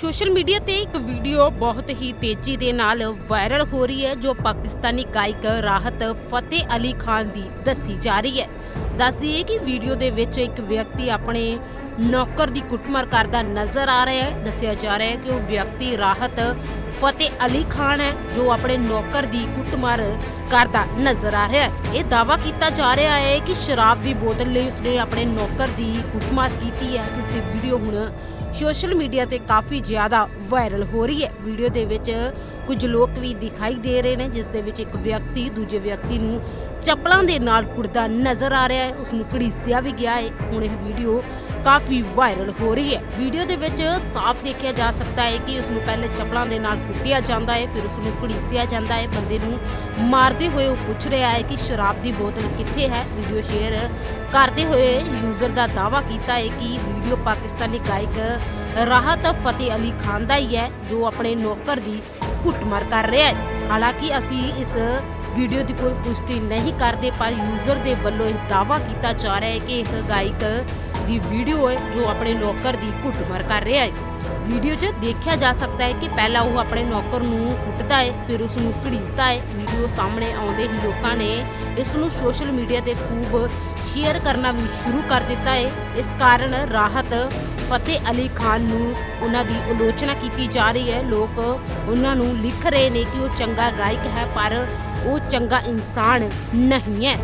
Social media ਤੇ ਇੱਕ video ਬਹੁਤ ਹੀ ਤੇਜ਼ੀ ਦੇ ਨਾਲ ਵਾਇਰਲ ਹੋ ਰਹੀ ਹੈ, ਜੋ ਪਾਕਿਸਤਾਨੀ ਗਾਇਕ ਰਾਹਤ ਫਤਿਹ ਅਲੀ ਖਾਨ ਦੀ ਦੱਸੀ ਜਾ ਰਹੀ ਹੈ। ਦੱਸਦੀ ਹੈ ਕਿ ਵੀਡੀਓ ਦੇ ਵਿੱਚ ਇੱਕ ਵਿਅਕਤੀ ਆਪਣੇ ਨੌਕਰ ਦੀ ਕੁੱਟਮਾਰ ਕਰਦਾ ਨਜ਼ਰ ਆ ਰਿਹਾ ਹੈ। ਦੱਸਿਆ ਜਾ ਰਿਹਾ ਹੈ ਕਿ ਉਹ ਵਿਅਕਤੀ ਰਾਹਤ ਫਤਿਹ ਅਲੀ ਖਾਨ ਹੈ, ਜੋ ਆਪਣੇ ਨੌਕਰ ਦੀ ਕੁੱਟਮਾਰ ਕਰਦਾ ਨਜ਼ਰ ਆ ਰਿਹਾ ਹੈ। ਇਹ ਦਾਵਾ ਕੀਤਾ ਜਾ ਰਿਹਾ ਹੈ ਕਿ ਸ਼ਰਾਬ ਦੀ ਬੋਤਲ ਲਈ ਉਸਨੇ ਆਪਣੇ ਨੌਕਰ ਦੀ ਕੁੱਟਮਾਰ ਕੀਤੀ ਹੈ, ਜਿਸ ਦੀ ਵੀਡੀਓ ਹੁਣ ਸੋਸ਼ਲ ਮੀਡੀਆ ਤੇ ਕਾਫੀ ਜ਼ਿਆਦਾ ਵਾਇਰਲ ਹੋ ਰਹੀ ਹੈ। ਵੀਡੀਓ ਦੇ ਵਿੱਚ ਕੁਝ ਲੋਕ ਵੀ ਦਿਖਾਈ ਦੇ ਰਹੇ ਨੇ, ਜਿਸ ਦੇ ਵਿੱਚ ਇੱਕ ਵਿਅਕਤੀ ਦੂਜੇ ਵਿਅਕਤੀ ਨੂੰ ਚੱਪਲਾਂ ਦੇ ਨਾਲ ਕੁੱਟਦਾ ਨਜ਼ਰ ਆ ਰਿਹਾ ਹੈ। ਉਸ ਨੂੰ ਘੜੀਸਿਆ ਵੀ ਗਿਆ ਹੈ। ਹੁਣ ਇਹ ਵੀਡੀਓ ਕਾਫੀ ਵਾਇਰਲ ਹੋ ਰਹੀ ਹੈ। ਵੀਡੀਓ ਦੇ ਵਿੱਚ ਸਾਫ਼ ਦੇਖਿਆ ਜਾ ਸਕਦਾ ਹੈ ਕਿ ਉਸ ਨੂੰ ਪਹਿਲੇ ਚੱਪਲਾਂ ਦੇ ਨਾਲ ਕੁੱਟਿਆ ਜਾਂਦਾ ਹੈ, ਫਿਰ ਉਸ ਨੂੰ ਘੜੀਸਿਆ ਜਾਂਦਾ ਹੈ। ਬੰਦੇ ਨੂੰ ਮਾਰਦੇ ਹੋਏ ਉਹ ਪੁੱਛ ਰਿਹਾ ਹੈ ਕਿ ਸ਼ਰਾਬ ਦੀ ਬੋਤਲ ਕਿੱਥੇ ਹੈ? ਵੀਡੀਓ ਸ਼ੇਅਰ ਕਰਦੇ ਹੋਏ ਯੂਜ਼ਰ ਦਾ ਦਾਵਾ ਕੀਤਾ ਹੈ ਕਿ ਵੀਡੀਓ ਪਾਕਿਸਤਾਨੀ ਗਾਇਕ ਰਾਹਤ ਫਤਿਹ ਅਲੀ ਖਾਨ ਦਾ ਹੀ ਹੈ, ਜੋ ਆਪਣੇ ਨੌਕਰ ਦੀ ਕੁੱਟਮਾਰ ਕਰ ਰਿਹਾ ਹੈ। ਹਾਲਾਂਕਿ ਅਸੀਂ ਇਸ ਵੀਡੀਓ ਦੀ ਕੋਈ ਪੁਸ਼ਟੀ ਨਹੀਂ ਕਰਦੇ, ਪਰ ਯੂਜ਼ਰ ਦੇ ਵੱਲੋਂ ਇਹ ਦਾਵਾ ਕੀਤਾ ਜਾ ਰਿਹਾ ਹੈ ਕਿ ਇਹ ਗਾਇਕ ਦੀ ਵੀਡੀਓ ਹੈ, ਜੋ ਆਪਣੇ ਨੌਕਰ ਦੀ ਕੁੱਟਮਾਰ ਕਰ ਰਿਹਾ ਹੈ। ਵੀਡੀਓ 'ਚ ਦੇਖਿਆ ਜਾ ਸਕਦਾ ਹੈ ਕਿ ਪਹਿਲਾਂ ਉਹ ਆਪਣੇ ਨੌਕਰ ਨੂੰ ਕੁੱਟਦਾ ਹੈ, ਫਿਰ ਉਸ ਨੂੰ ਘੜੀਸਦਾ ਹੈ। ਵੀਡੀਓ ਸਾਹਮਣੇ ਆਉਂਦੇ ਹੀ ਲੋਕਾਂ ਨੇ ਇਸ ਨੂੰ ਸੋਸ਼ਲ ਮੀਡੀਆ ਤੇ ਖੂਬ ਸ਼ੇਅਰ ਕਰਨਾ ਵੀ ਸ਼ੁਰੂ ਕਰ ਦਿੱਤਾ ਹੈ। ਇਸ ਕਾਰਨ ਰਾਹਤ ਫਤਿਹ ਅਲੀ ਖਾਨ ਨੂੰ ਉਹਨਾਂ ਦੀ ਆਲੋਚਨਾ ਕੀਤੀ ਜਾ ਰਹੀ ਹੈ। ਲੋਕ ਉਹਨਾਂ ਨੂੰ ਲਿਖ ਰਹੇ ਨੇ ਕਿ ਉਹ ਚੰਗਾ ਗਾਇਕ ਹੈ, ਪਰ ਉਹ ਚੰਗਾ ਇਨਸਾਨ ਨਹੀਂ ਹੈ।